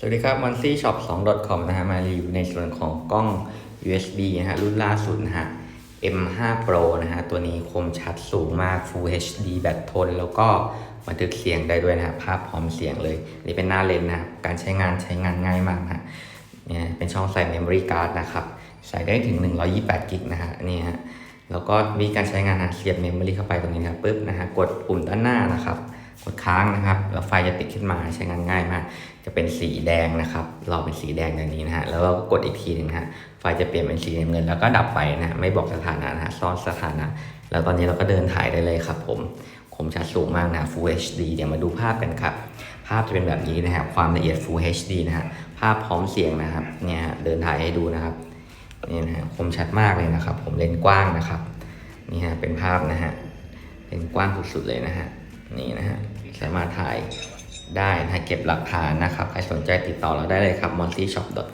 สวัสดีครับ m o n c y shop 2 com นะฮะ มารีวิวในส่วนของกล้อง USB นะฮะ รุ่นล่าสุดนะฮะ M5 Pro นะฮะ ตัวนี้คมชัดสูงมาก Full HD แบตทน แล้วก็บันทึกเสียงได้ด้วยนะฮะ ภาพพร้อมเสียงเลย นี่เป็นหน้าเลนนะ การใช้งานใช้งานง่ายมากนะ เนี่ย เป็นช่องใส่ Memory Card นะครับ ใส่ได้ถึง 128 กิกนะฮะ นี่ฮะ แล้วก็มีการใช้งานนะเสียบเมมโมรีเข้าไปตรงนี้นะครับปุ๊บนะฮะ กดปุ่มด้านหน้านะครับ ดค้างนะครับแล้วไฟจะติดขึ้นมาใช้งานง่ายมาก จะเป็นสีแดงนะครับเราเป็นสีแดงอย่างนี้นะฮะแล้วเราก็กดอีกทีหนึ่งฮะไฟจะเปลี่ยนเป็นสีน้ำเงิน แล้วก็ดับไปนะฮะไม่บอกสถานะนะฮะซ่อนสถานะ แล้วตอนนี้เราก็เดินถ่ายได้เลยครับ ผมคมชัดสูงมากนะ Full HD เดี๋ยวมาดูภาพกันครับ ภาพจะเป็นแบบนี้นะครับความละเอียด Full HD นะฮะภาพพร้อมเสียงนะครับเนี่ยฮะเดินถ่ายให้ดูนะครับนี่นะฮะคมชัดมากเลยนะครับ ผมเลนกว้างนะครับนี่ฮะเป็นภาพนะฮะเลนกว้างสุดๆเลยนะฮะนี่นะฮะ สามารถถ่ายได้นะเก็บหลักฐานนะครับ ใครสนใจติดต่อเราได้เลยครับ m o n t y shop